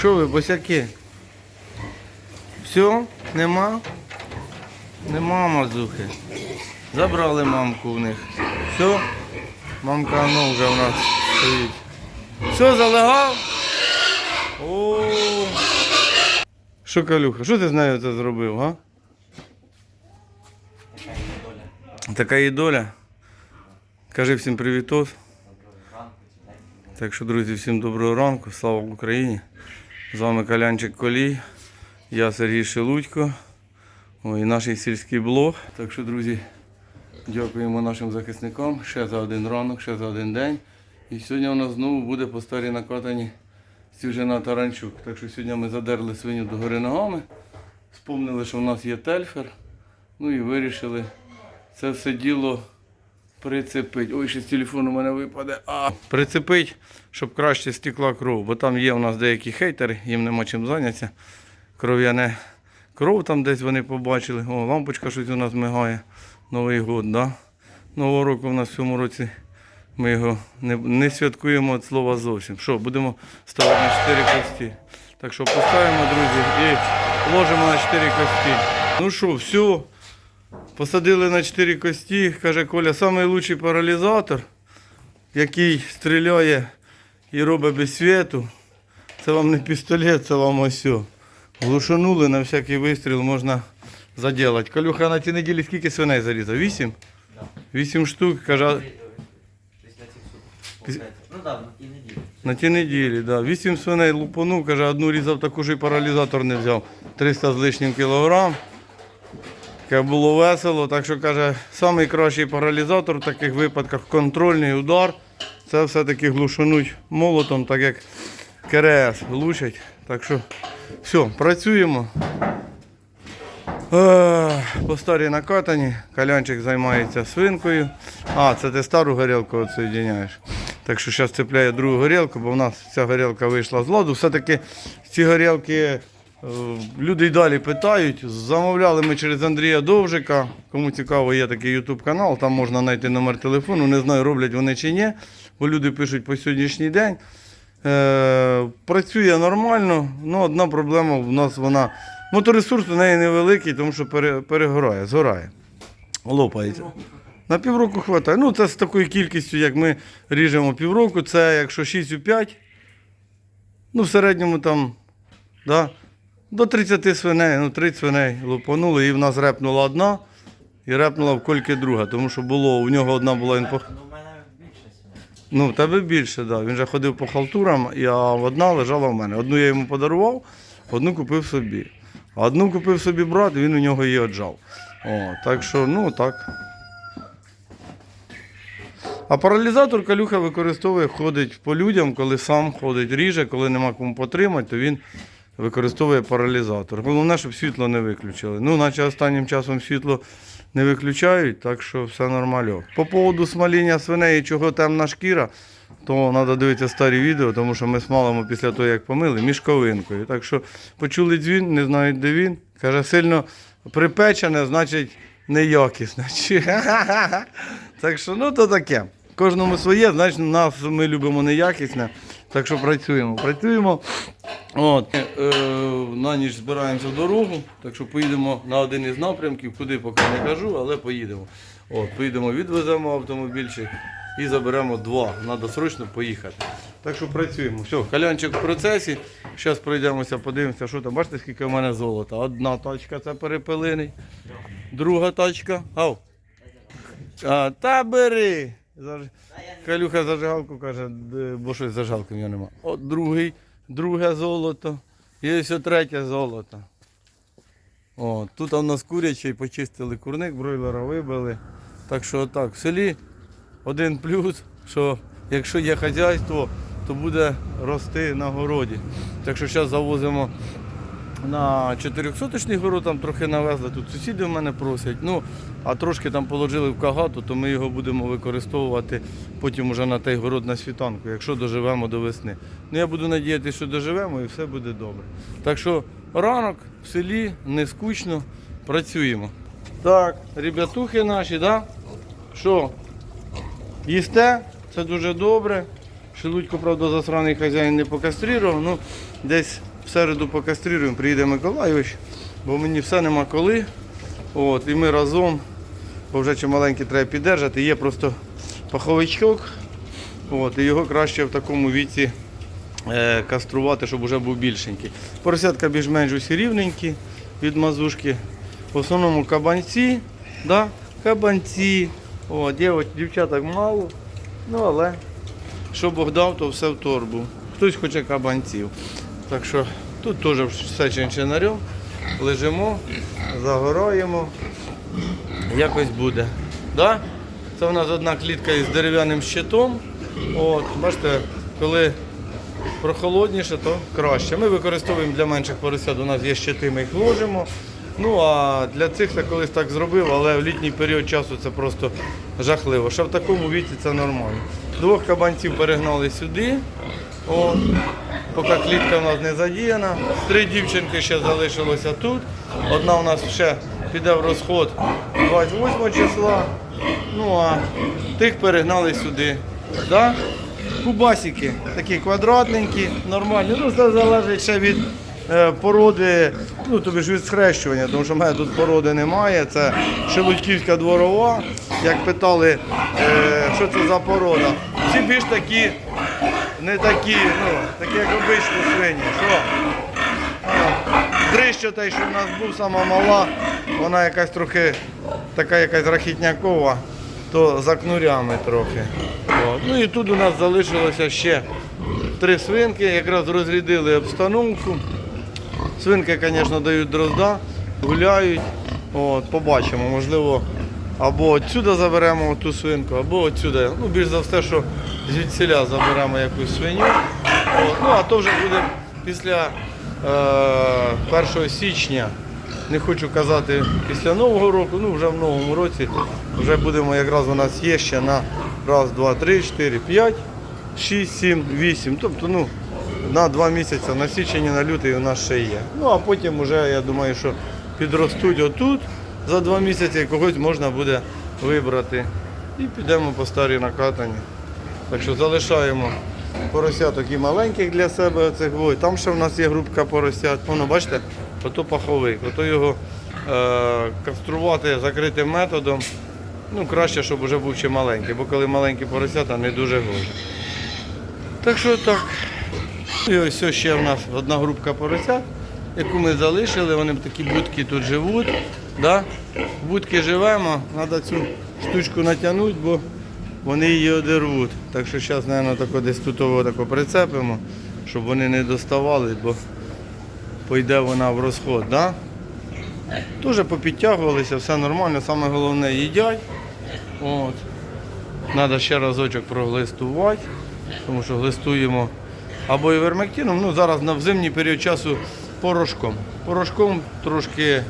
Що ви, босяки? Все? Нема? Нема мазухи. Забрали мамку в них. Все? Мамка ну вже в нас стоїть. Все, залегав? О. Що, Калюха, що ти з нею це зробив, га? Така її доля. Кажи всім привітос. Так що, друзі, всім доброго ранку, слава Україні. З вами Калянчик Колій, я Сергій Шелудько. І наш сільський блог. Так що, друзі, дякуємо нашим захисникам ще за один ранок, ще за один день. І сьогодні у нас знову буде по старій накатані Сюжена Таранчук. Так що сьогодні ми задерли свиню до гори ногами, спомнили, що в нас є тельфер. Ну і вирішили це все діло прицепить. Ой, ще з телефону у мене випаде. А, прицепить, щоб краще стекла кров. Бо там є у нас деякі хейтери, їм нема чим зайнятися. Кров'яне кров там десь вони побачили. О, лампочка щось у нас мигає. Новий год, да? Нового року в нас в цьому році ми його не, не святкуємо від слова зовсім. Що, будемо ставити на 4 кості. Так що поставимо, друзі, і ложимо на 4 кості. Ну що, все. Посадили на 4 кості, каже Коля, найкращий паралізатор, який стріляє і робить без світу. Це вам не пістолет, це вам ось. Глушанули на всякий вистріл можна заділати. Калюха на ті неділі скільки свиней зарізав? Вісім? Вісім штук, каже. Ну так, на тій неділі. на ті неділі, да. Вісім свиней лупанув, каже, одну різав, таку ж і паралізатор не взяв. 300 з лишнім кілограм. Таке було весело, так що каже, найкращий паралізатор в таких випадках контрольний удар. Це все-таки глушануть молотом, так як КРС глушать. Так що все, працюємо. По старій накатані. Калянчик займається свинкою. А, це ти стару горілку відсоєдняєш. Так що зараз цепляє другу горілку, бо в нас ця горілка вийшла з ладу. Все-таки ці горілки е, люди й далі питають. Замовляли ми через Андрія Довжика. Кому цікаво, є такий YouTube канал, там можна знайти номер телефону. Не знаю, роблять вони чи ні, бо люди пишуть по сьогоднішній день. Е, працює нормально, ну одна проблема в нас вона. Моторесурс у неї невеликий, тому що пере, перегорає, згорає, лопається. На півроку хватає. Ну, це з такою кількістю, як ми ріжемо півроку, це якщо 6,5, ну в середньому там да, до 30 свиней, ну 30 свиней лупанули, і в нас репнула одна, і репнула в кольки друга, тому що було, у нього одна була він по. Ну, в мене більше сьогодні. Ну, в тебе більше, так. Да. Він же ходив по халтурам, і а одна лежала в мене. Одну я йому подарував, одну купив собі. А одну купив собі брат, він у нього її отжав. О, так що, ну так. А паралізатор калюха використовує, ходить по людям, коли сам ходить, ріже, коли нема кому потримати, то він використовує паралізатор. Головне, щоб світло не виключили. Ну, наче останнім часом світло не виключають, так що все нормально. По поводу смаління свиней і чого темна шкіра, то треба дивитися старі відео, тому що ми смалимо після того, як помили, мішковинкою. Так що почули дзвін, не знають, де він. Каже, сильно припечене, значить неякісне. Так що, ну то таке. Кожному своє, значить, нас ми любимо неякісне. Так що працюємо. Працюємо. От, е, на ніч збираємося в дорогу, так що поїдемо на один із напрямків, куди поки не кажу, але поїдемо. От, поїдемо, відвеземо автомобільчик і заберемо два. Треба срочно поїхати. Так що працюємо. Все, калянчик в процесі. Зараз пройдемося, подивимося, що там. Бачите, скільки в мене золота. Одна тачка це перепилиний, друга тачка. Ау. А, та бери. Заж... Калюха зажигалку каже, бо щось зажигалки в нього нема. От другий, друге золото. І ось третє золото. О, тут у нас курячий, почистили курник, бройлера вибили. Так що так, в селі один плюс, що якщо є хазяйство, то буде рости на городі. Так що зараз завозимо на 400-точний город, там трохи навезли, тут сусіди в мене просять. Ну, а трошки там положили в кагату, то ми його будемо використовувати потім уже на той город на світанку, якщо доживемо до весни. Ну я буду надіятися, що доживемо і все буде добре. Так що ранок в селі не скучно, працюємо. Так, ребятухи наші, да? Що? Їсте? Це дуже добре. Шелудько, правда, засраний хазяїн не покастрирував, ну десь В середу покастрюємо, приїде Миколайович, бо мені все нема коли. От, і ми разом, бо вже чималенькі треба піддержати. Є просто паховичок, от, і його краще в такому віці е, каструвати, щоб вже був більшенький. Поросятка більш-менш усі рівненькі від мазушки. В основному кабанці, да? кабанці. О, дівчат, дівчаток мало, ну але що Бог дав, то все в торбу. Хтось хоче кабанців. Так що тут теж все чинчинарем. Лежимо, загораємо. Якось буде. Да? Це у нас одна клітка із дерев'яним щитом. От, бачите, коли прохолодніше, то краще. Ми використовуємо для менших поросят, у нас є щити, ми їх ложимо. Ну а для цих я колись так зробив, але в літній період часу це просто жахливо. Ще в такому віці це нормально. Двох кабанців перегнали сюди. От. Поки клітка у нас не задіяна. Три дівчинки ще залишилося тут. Одна у нас ще піде в розход 28 числа. Ну а тих перегнали сюди. Да? Кубасики такі квадратненькі, нормальні. Ну, це залежить ще від е, породи, ну тобі ж від схрещування, тому що в мене тут породи немає. Це Шелудьківська дворова. Як питали, е, що це за порода. Всі більш такі, не такі, ну, такі як обичні свині. Що? Дрища той, що в нас був, сама мала, вона якась трохи така якась рахітнякова, то за кнурями трохи. Ну і тут у нас залишилося ще три свинки, якраз розрядили обстановку. Свинки, звісно, дають дрозда, гуляють. От, побачимо, можливо, або отсюди заберемо ту свинку, або отсюди. Ну, більш за все, що звідсіля заберемо якусь свиню. Ну, а то вже буде після е, 1 січня. Не хочу казати після Нового року, ну вже в новому році вже будемо якраз у нас є ще на раз, два, три, чотири, п'ять, шість, сім, вісім. Тобто ну, на два місяці, на січень на лютий у нас ще є. Ну а потім вже я думаю, що підростуть отут за два місяці когось можна буде вибрати. І підемо по старій накатані. Так що залишаємо поросяток і маленьких для себе. Оцих. Ой, там ще в нас є групка поросят. Воно, бачите, ото паховик, ото його е, каструвати закритим методом. Ну, краще, щоб вже був ще маленький, бо коли маленькі поросята не дуже гоже. Так що так. І ось ще в нас одна групка поросят, яку ми залишили, вони такі будки тут живуть. Да? Будки живемо, треба цю штучку натягнути, бо вони її одервуть. Так що зараз, мабуть, тако десь тут тако прицепимо, щоб вони не доставали, бо пойде вона в розход. Да? Теж попідтягувалися, все нормально, саме головне їдять. Треба ще разочок проглистувати, тому що глистуємо або івермектином, ну зараз на в зимній період часу порошком. Порошком трошки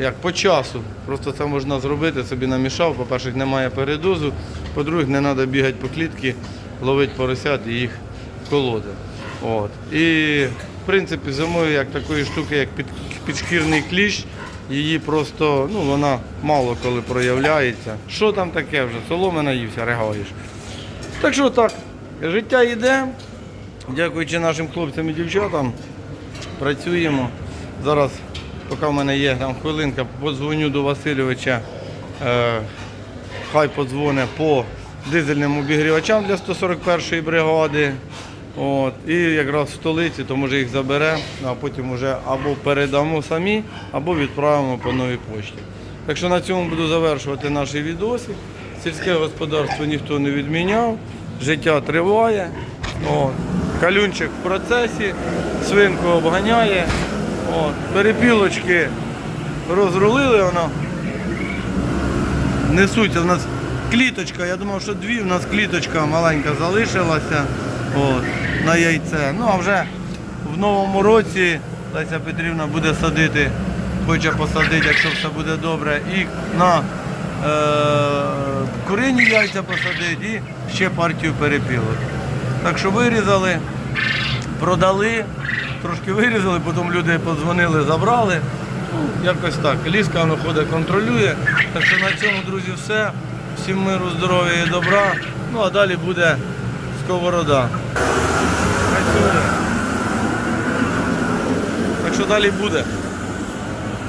як по часу. Просто це можна зробити, собі намішав. По-перше, немає передозу, по-друге, не треба бігати по клітці, ловити поросят і їх колоти. От. І в принципі зимою як такої штуки, як під, підшкірний кліщ, її просто ну, вона мало коли проявляється. Що там таке вже? Соломи наївся, регаєш. Так що так, життя йде. Дякуючи нашим хлопцям і дівчатам, працюємо. Зараз, поки в мене є там хвилинка, подзвоню до Васильовича. Е, хай подзвоне по дизельним обігрівачам для 141-ї бригади. От, і якраз в столиці, то може їх забере, а потім вже або передамо самі, або відправимо по новій пошті. Так що на цьому буду завершувати наші відоси. Сільське господарство ніхто не відміняв, життя триває. От. Калюнчик в процесі, свинку обганяє. От. Перепілочки розрулили воно. Несуться. У нас кліточка, я думав, що дві, у нас кліточка маленька залишилася от, на яйце. Ну а вже в новому році Леся Петрівна буде садити, хоче посадити, якщо все буде добре, і на е, курині яйця посадити і ще партію перепілок. Так що вирізали, продали, трошки вирізали, потім люди подзвонили, забрали. Ну, якось так. Ліска воно ходить, контролює. Так що на цьому, друзі, все. Всім миру, здоров'я і добра. Ну а далі буде сковорода. Працює. що далі буде.